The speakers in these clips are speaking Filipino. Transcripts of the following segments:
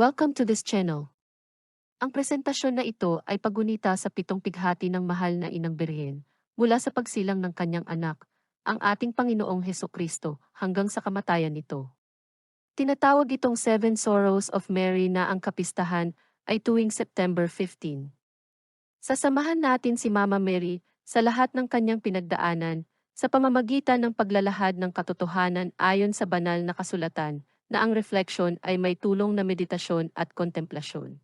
Welcome to this channel. Ang presentasyon na ito ay pagunita sa pitong pighati ng mahal na inang birhen, mula sa pagsilang ng kanyang anak, ang ating Panginoong Heso Kristo, hanggang sa kamatayan nito. Tinatawag itong Seven Sorrows of Mary na ang kapistahan ay tuwing September 15. Sasamahan natin si Mama Mary sa lahat ng kanyang pinagdaanan sa pamamagitan ng paglalahad ng katotohanan ayon sa banal na kasulatan na ang reflection ay may tulong na meditasyon at kontemplasyon.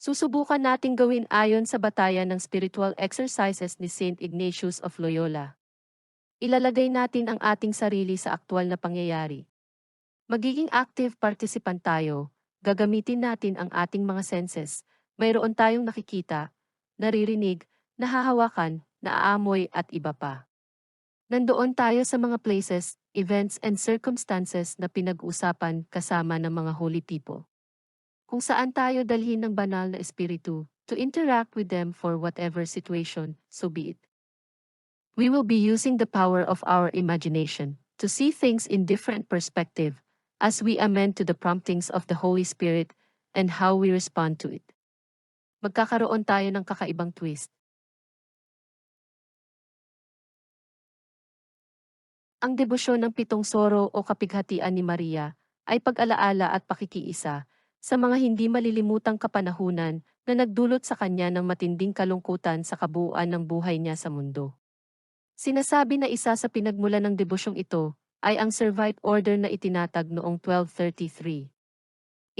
Susubukan nating gawin ayon sa batayan ng spiritual exercises ni St. Ignatius of Loyola. Ilalagay natin ang ating sarili sa aktwal na pangyayari. Magiging active participant tayo, gagamitin natin ang ating mga senses, mayroon tayong nakikita, naririnig, nahahawakan, naaamoy at iba pa. Nandoon tayo sa mga places, events and circumstances na pinag-usapan kasama ng mga holy people. Kung saan tayo dalhin ng banal na espiritu to interact with them for whatever situation, so be it. We will be using the power of our imagination to see things in different perspective as we amend to the promptings of the Holy Spirit and how we respond to it. Magkakaroon tayo ng kakaibang twist. Ang debosyon ng pitong soro o kapighatian ni Maria ay pag-alaala at pakikiisa sa mga hindi malilimutang kapanahunan na nagdulot sa kanya ng matinding kalungkutan sa kabuuan ng buhay niya sa mundo. Sinasabi na isa sa pinagmulan ng debosyong ito ay ang Servite Order na itinatag noong 1233.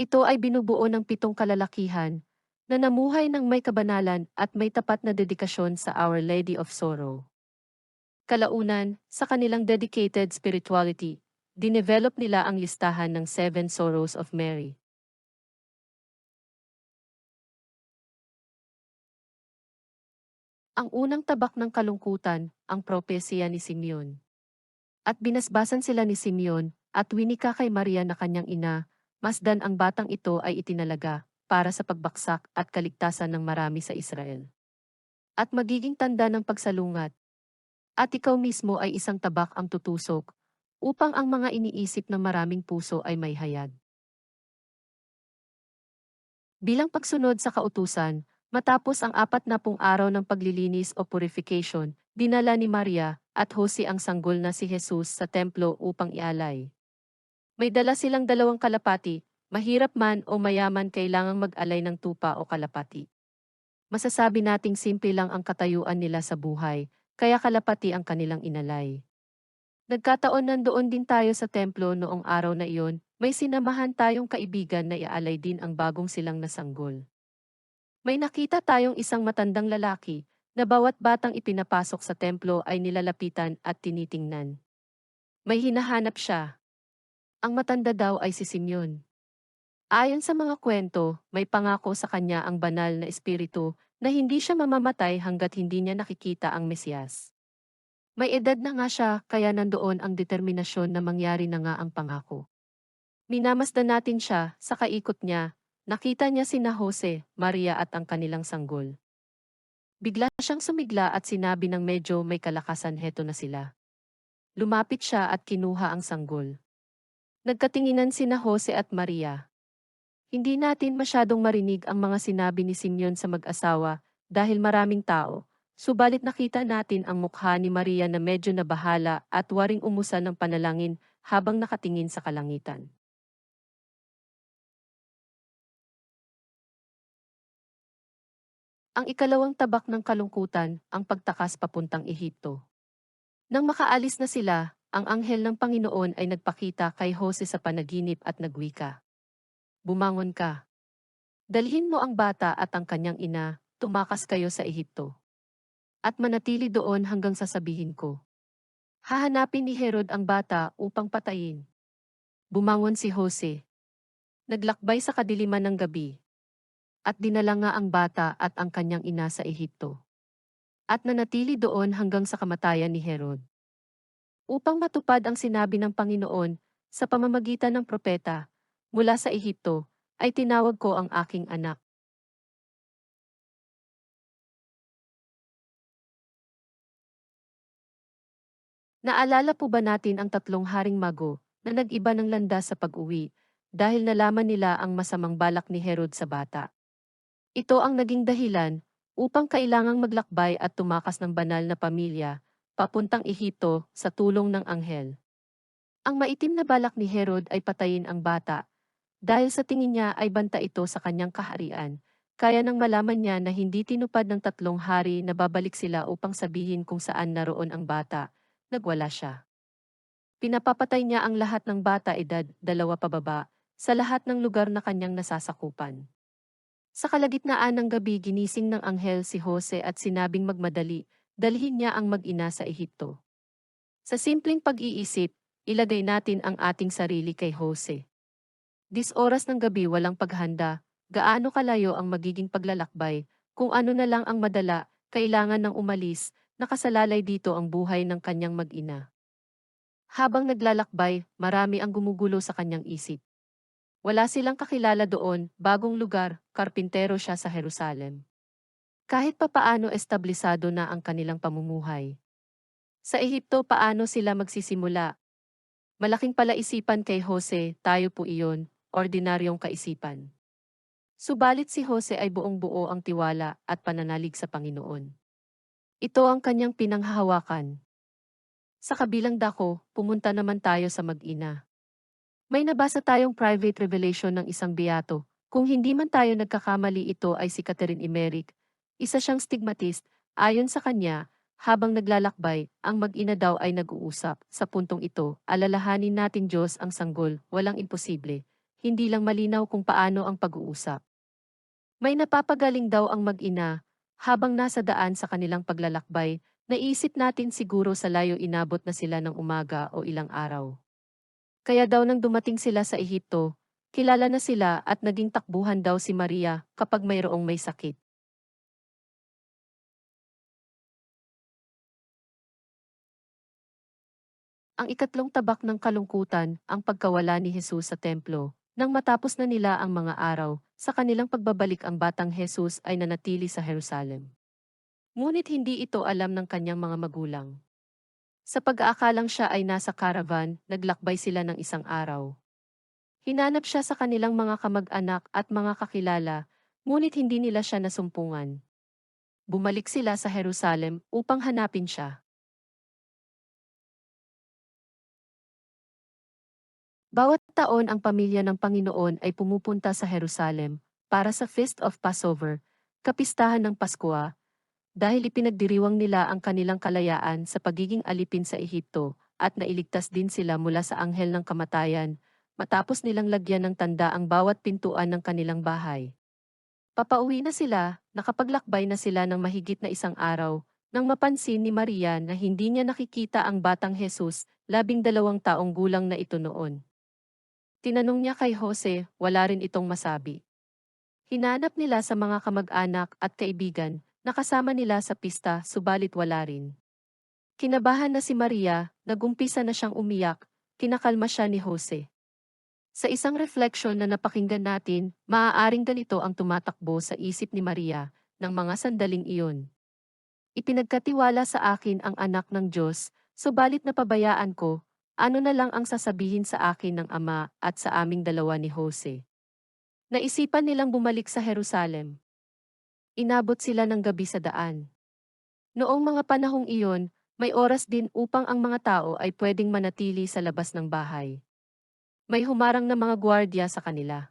Ito ay binubuo ng pitong kalalakihan na namuhay ng may kabanalan at may tapat na dedikasyon sa Our Lady of Sorrow. Kalaunan, sa kanilang dedicated spirituality, dinevelop nila ang listahan ng Seven Sorrows of Mary. Ang unang tabak ng kalungkutan, ang propesya ni Simeon. At binasbasan sila ni Simeon, at winika kay Maria na kanyang ina, masdan ang batang ito ay itinalaga, para sa pagbaksak at kaligtasan ng marami sa Israel. At magiging tanda ng pagsalungat, at ikaw mismo ay isang tabak ang tutusok, upang ang mga iniisip ng maraming puso ay may hayag. Bilang pagsunod sa kautusan, matapos ang apat na pung araw ng paglilinis o purification, dinala ni Maria at Jose ang sanggol na si Jesus sa templo upang ialay. May dala silang dalawang kalapati, mahirap man o mayaman kailangang mag-alay ng tupa o kalapati. Masasabi nating simple lang ang katayuan nila sa buhay, kaya kalapati ang kanilang inalay. Nagkataon nandoon din tayo sa templo noong araw na iyon, may sinamahan tayong kaibigan na iaalay din ang bagong silang nasanggol. May nakita tayong isang matandang lalaki, na bawat batang ipinapasok sa templo ay nilalapitan at tinitingnan. May hinahanap siya. Ang matanda daw ay si Simeon. Ayon sa mga kwento, may pangako sa kanya ang banal na espiritu na hindi siya mamamatay hanggat hindi niya nakikita ang Mesiyas. May edad na nga siya kaya nandoon ang determinasyon na mangyari na nga ang pangako. Minamasdan natin siya sa kaikot niya, nakita niya sina Jose, Maria at ang kanilang sanggol. Bigla siyang sumigla at sinabi ng medyo may kalakasan heto na sila. Lumapit siya at kinuha ang sanggol. Nagkatinginan sina Jose at Maria. Hindi natin masyadong marinig ang mga sinabi ni Simeon sa mag-asawa dahil maraming tao, subalit nakita natin ang mukha ni Maria na medyo nabahala at waring umusan ng panalangin habang nakatingin sa kalangitan. Ang ikalawang tabak ng kalungkutan, ang pagtakas papuntang Ehipto. Nang makaalis na sila, ang anghel ng Panginoon ay nagpakita kay Jose sa panaginip at nagwika. Bumangon ka. Dalhin mo ang bata at ang kanyang ina, tumakas kayo sa Ehipto. At manatili doon hanggang sasabihin ko. Hahanapin ni Herod ang bata upang patayin. Bumangon si Jose. Naglakbay sa kadiliman ng gabi, at dinala nga ang bata at ang kanyang ina sa Ehipto. At nanatili doon hanggang sa kamatayan ni Herod. Upang matupad ang sinabi ng Panginoon sa pamamagitan ng propeta, mula sa Ehipto, ay tinawag ko ang aking anak. Naalala po ba natin ang tatlong haring mago na nag-iba ng landas sa pag-uwi dahil nalaman nila ang masamang balak ni Herod sa bata. Ito ang naging dahilan upang kailangang maglakbay at tumakas ng banal na pamilya papuntang Ehipto sa tulong ng anghel. Ang maitim na balak ni Herod ay patayin ang bata dahil sa tingin niya ay banta ito sa kanyang kaharian. Kaya nang malaman niya na hindi tinupad ng tatlong hari na babalik sila upang sabihin kung saan naroon ang bata, nagwala siya. Pinapapatay niya ang lahat ng bata edad dalawa pababa sa lahat ng lugar na kanyang nasasakupan. Sa kalagitnaan ng gabi ginising ng anghel si Jose at sinabing magmadali, dalhin niya ang mag-ina sa Ehipto. Sa simpleng pag-iisip, ilagay natin ang ating sarili kay Jose. Dis oras ng gabi walang paghanda, gaano kalayo ang magiging paglalakbay, kung ano na lang ang madala, kailangan ng umalis, nakasalalay dito ang buhay ng kanyang mag-ina. Habang naglalakbay, marami ang gumugulo sa kanyang isip. Wala silang kakilala doon, bagong lugar, karpintero siya sa Jerusalem. Kahit papaano establisado na ang kanilang pamumuhay. Sa Ehipto paano sila magsisimula? Malaking palaisipan kay Jose, tayo po iyon, ordinaryong kaisipan. Subalit si Jose ay buong buo ang tiwala at pananalig sa Panginoon. Ito ang kanyang pinanghahawakan. Sa kabilang dako, pumunta naman tayo sa mag-ina. May nabasa tayong private revelation ng isang biyato. Kung hindi man tayo nagkakamali ito ay si Catherine Emerick. Isa siyang stigmatist. Ayon sa kanya, habang naglalakbay, ang mag-ina daw ay nag-uusap. Sa puntong ito, alalahanin natin Diyos ang sanggol, walang imposible. Hindi lang malinaw kung paano ang pag-uusap. May napapagaling daw ang mag-ina, habang nasa daan sa kanilang paglalakbay, Naisip natin siguro sa layo inabot na sila ng umaga o ilang araw. Kaya daw nang dumating sila sa Ehipto, kilala na sila at naging takbuhan daw si Maria kapag mayroong may sakit. Ang ikatlong tabak ng kalungkutan, ang pagkawala ni Jesus sa templo. Nang matapos na nila ang mga araw, sa kanilang pagbabalik ang batang Jesus ay nanatili sa Jerusalem. Ngunit hindi ito alam ng kanyang mga magulang. Sa pag-aakalang siya ay nasa caravan, naglakbay sila ng isang araw. Hinanap siya sa kanilang mga kamag-anak at mga kakilala, ngunit hindi nila siya nasumpungan. Bumalik sila sa Jerusalem upang hanapin siya. Bawat taon ang pamilya ng Panginoon ay pumupunta sa Jerusalem para sa Feast of Passover, kapistahan ng Paskwa, dahil ipinagdiriwang nila ang kanilang kalayaan sa pagiging alipin sa Ehipto at nailigtas din sila mula sa anghel ng kamatayan matapos nilang lagyan ng tanda ang bawat pintuan ng kanilang bahay. Papauwi na sila, nakapaglakbay na sila ng mahigit na isang araw, nang mapansin ni Maria na hindi niya nakikita ang batang Jesus, labing dalawang taong gulang na ito noon. Tinanong niya kay Jose, wala rin itong masabi. Hinanap nila sa mga kamag-anak at kaibigan, Nakasama nila sa pista subalit wala rin. Kinabahan na si Maria, nagumpisa na siyang umiyak, kinakalma siya ni Jose. Sa isang reflection na napakinggan natin, maaaring ganito ang tumatakbo sa isip ni Maria ng mga sandaling iyon. Ipinagkatiwala sa akin ang anak ng Diyos, subalit napabayaan ko, ano na lang ang sasabihin sa akin ng ama at sa aming dalawa ni Jose. Naisipan nilang bumalik sa Jerusalem. Inabot sila ng gabi sa daan. Noong mga panahong iyon, may oras din upang ang mga tao ay pwedeng manatili sa labas ng bahay. May humarang na mga gwardya sa kanila.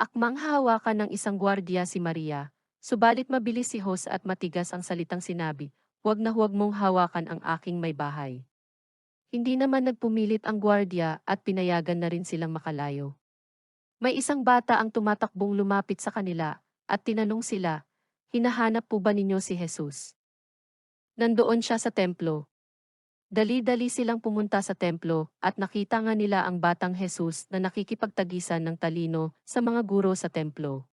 Akmang hawakan ng isang gwardya si Maria, subalit mabilis si Hos at matigas ang salitang sinabi, huwag na huwag mong hawakan ang aking may bahay. Hindi naman nagpumilit ang gwardya at pinayagan na rin silang makalayo. May isang bata ang tumatakbong lumapit sa kanila at tinanong sila, Hinahanap po ba ninyo si Jesus? Nandoon siya sa templo. Dali-dali silang pumunta sa templo at nakita nga nila ang batang Jesus na nakikipagtagisan ng talino sa mga guro sa templo.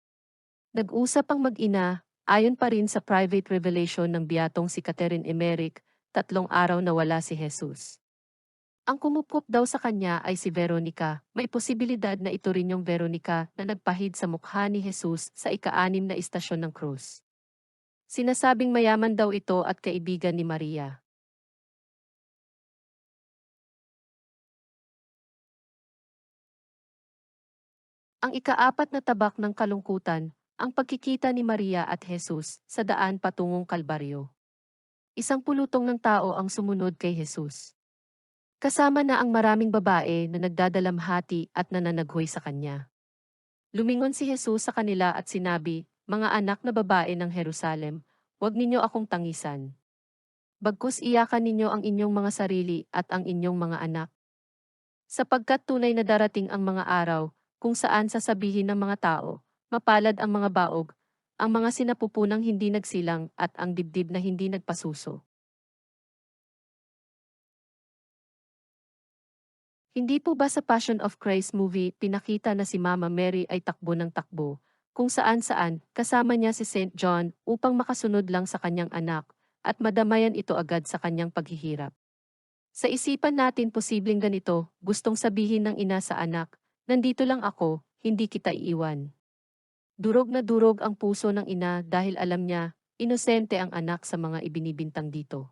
Nag-usap ang mag-ina, ayon pa rin sa private revelation ng biyatong si Catherine Emerick, tatlong araw na wala si Jesus. Ang kumukup daw sa kanya ay si Veronica. May posibilidad na ito rin yung Veronica na nagpahid sa mukha ni Jesus sa ika-anim na istasyon ng krus. Sinasabing mayaman daw ito at kaibigan ni Maria. Ang ikaapat na tabak ng kalungkutan, ang pagkikita ni Maria at Jesus sa daan patungong Kalbaryo. Isang pulutong ng tao ang sumunod kay Jesus. Kasama na ang maraming babae na nagdadalamhati at nananaghoy sa kanya. Lumingon si Jesus sa kanila at sinabi, Mga anak na babae ng Jerusalem, huwag ninyo akong tangisan. Bagkus iyakan ninyo ang inyong mga sarili at ang inyong mga anak. Sapagkat tunay na darating ang mga araw, kung saan sasabihin ng mga tao, mapalad ang mga baog, ang mga sinapupunang hindi nagsilang at ang dibdib na hindi nagpasuso. Hindi po ba sa Passion of Christ movie pinakita na si Mama Mary ay takbo ng takbo, kung saan-saan kasama niya si St. John upang makasunod lang sa kanyang anak, at madamayan ito agad sa kanyang paghihirap. Sa isipan natin posibleng ganito, gustong sabihin ng ina sa anak, nandito lang ako, hindi kita iiwan. Durog na durog ang puso ng ina dahil alam niya, inosente ang anak sa mga ibinibintang dito.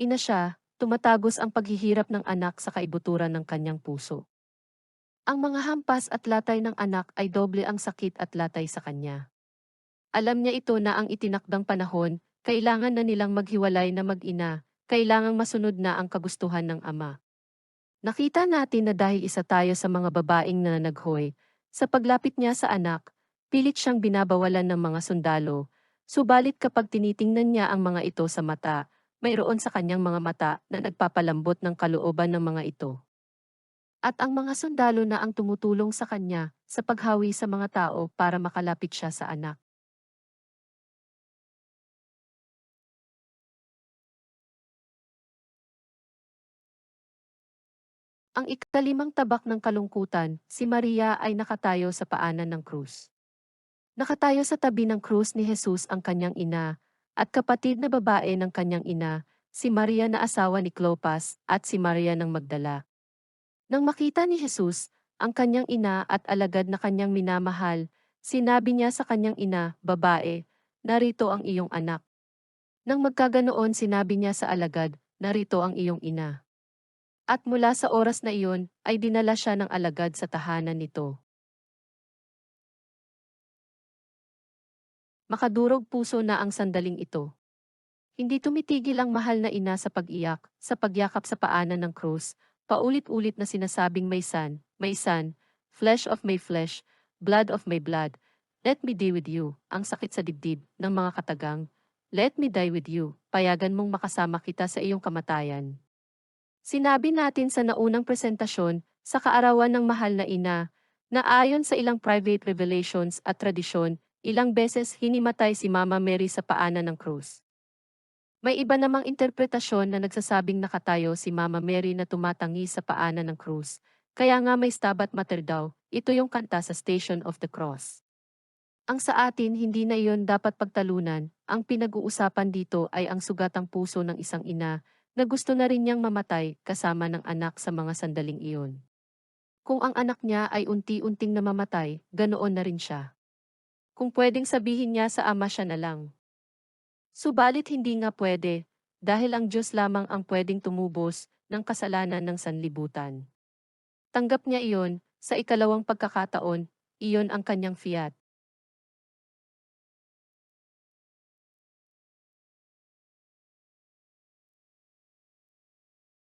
Ina siya, tumatagos ang paghihirap ng anak sa kaibuturan ng kanyang puso. Ang mga hampas at latay ng anak ay doble ang sakit at latay sa kanya. Alam niya ito na ang itinakdang panahon, kailangan na nilang maghiwalay na mag-ina, kailangang masunod na ang kagustuhan ng ama. Nakita natin na dahil isa tayo sa mga babaeng nananaghoy, sa paglapit niya sa anak, pilit siyang binabawalan ng mga sundalo, subalit kapag tinitingnan niya ang mga ito sa mata, mayroon sa kanyang mga mata na nagpapalambot ng kalooban ng mga ito. At ang mga sundalo na ang tumutulong sa kanya sa paghawi sa mga tao para makalapit siya sa anak. Ang ikalimang tabak ng kalungkutan, si Maria ay nakatayo sa paanan ng krus. Nakatayo sa tabi ng krus ni Jesus ang kanyang ina, at kapatid na babae ng kanyang ina, si Maria na asawa ni Clopas at si Maria ng Magdala. Nang makita ni Jesus, ang kanyang ina at alagad na kanyang minamahal, sinabi niya sa kanyang ina, babae, narito ang iyong anak. Nang magkaganoon sinabi niya sa alagad, narito ang iyong ina. At mula sa oras na iyon, ay dinala siya ng alagad sa tahanan nito. Makadurog puso na ang sandaling ito. Hindi tumitigil ang mahal na ina sa pag-iyak, sa pagyakap sa paanan ng krus, paulit-ulit na sinasabing may son, may son, flesh of my flesh, blood of my blood, let me die with you, ang sakit sa dibdib ng mga katagang, let me die with you, payagan mong makasama kita sa iyong kamatayan. Sinabi natin sa naunang presentasyon, sa kaarawan ng mahal na ina, na ayon sa ilang private revelations at tradisyon, ilang beses hinimatay si Mama Mary sa paanan ng krus. May iba namang interpretasyon na nagsasabing nakatayo si Mama Mary na tumatangi sa paanan ng krus, kaya nga may Stabat Mater daw, ito yung kanta sa Station of the Cross. Ang sa atin hindi na iyon dapat pagtalunan, ang pinag-uusapan dito ay ang sugatang puso ng isang ina na gusto na rin niyang mamatay kasama ng anak sa mga sandaling iyon. Kung ang anak niya ay unti-unting namamatay, ganoon na rin siya. Kung pwedeng sabihin niya sa ama siya na lang. Subalit hindi nga pwede, dahil ang Diyos lamang ang pwedeng tumubos ng kasalanan ng sanlibutan. Tanggap niya iyon, sa ikalawang pagkakataon, iyon ang kanyang fiat.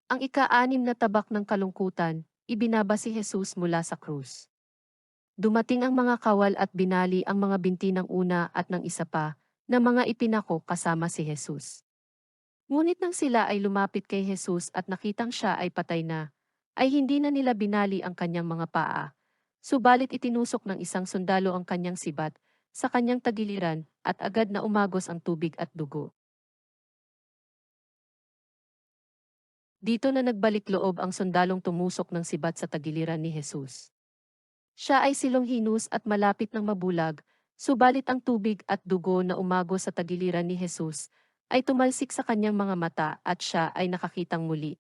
Ang ika-anim na tabak ng kalungkutan, ibinaba si Jesus mula sa krus. Dumating ang mga kawal at binali ang mga binti ng una at ng isa pa, na mga ipinako kasama si Jesus. Ngunit nang sila ay lumapit kay Jesus at nakitang siya ay patay na, ay hindi na nila binali ang kanyang mga paa, subalit itinusok ng isang sundalo ang kanyang sibat sa kanyang tagiliran at agad na umagos ang tubig at dugo. Dito na nagbalik loob ang sundalong tumusok ng sibat sa tagiliran ni Jesus. Siya ay silong hinus at malapit ng mabulag, subalit ang tubig at dugo na umago sa tagiliran ni Jesus ay tumalsik sa kanyang mga mata at siya ay nakakitang muli.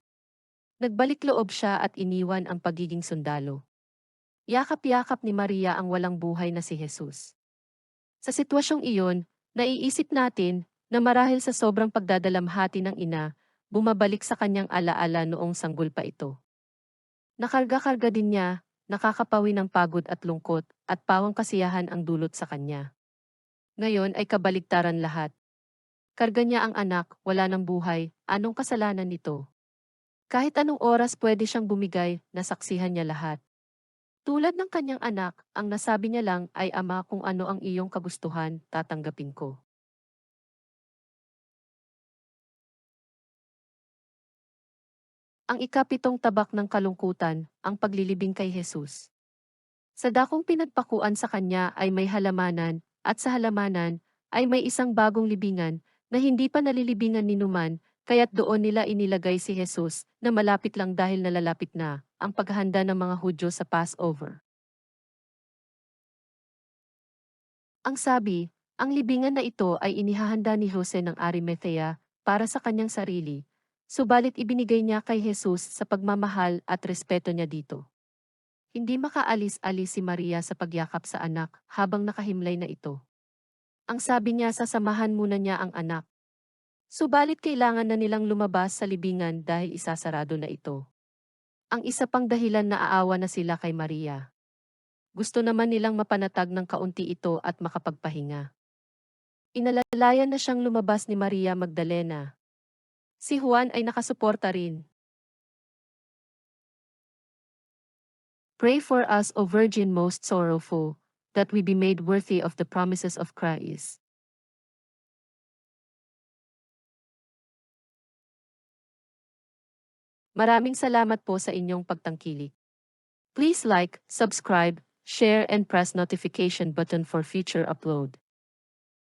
Nagbalik loob siya at iniwan ang pagiging sundalo. Yakap-yakap ni Maria ang walang buhay na si Jesus. Sa sitwasyong iyon, naiisip natin na marahil sa sobrang pagdadalamhati ng ina, bumabalik sa kanyang alaala noong sanggol pa ito. Nakarga-karga din niya nakakapawi ng pagod at lungkot, at pawang kasiyahan ang dulot sa kanya. Ngayon ay kabaligtaran lahat. Karga niya ang anak, wala ng buhay, anong kasalanan nito? Kahit anong oras pwede siyang bumigay, nasaksihan niya lahat. Tulad ng kanyang anak, ang nasabi niya lang ay ama kung ano ang iyong kagustuhan, tatanggapin ko. Ang ikapitong tabak ng kalungkutan, ang paglilibing kay Jesus. Sa dakong pinagpakuan sa kanya ay may halamanan, at sa halamanan ay may isang bagong libingan na hindi pa nalilibingan ni Numan, kaya't doon nila inilagay si Jesus na malapit lang dahil nalalapit na ang paghahanda ng mga Hudyo sa Passover. Ang sabi, ang libingan na ito ay inihahanda ni Jose ng Arimathea para sa kanyang sarili, subalit ibinigay niya kay Jesus sa pagmamahal at respeto niya dito. Hindi makaalis-alis si Maria sa pagyakap sa anak habang nakahimlay na ito. Ang sabi niya sasamahan muna niya ang anak. Subalit kailangan na nilang lumabas sa libingan dahil isasarado na ito. Ang isa pang dahilan na aawa na sila kay Maria. Gusto naman nilang mapanatag ng kaunti ito at makapagpahinga. Inalalayan na siyang lumabas ni Maria Magdalena. Si Juan ay nakasuporta rin. Pray for us, O Virgin most sorrowful, that we be made worthy of the promises of Christ. Maraming salamat po sa inyong pagtangkilik. Please like, subscribe, share and press notification button for future upload.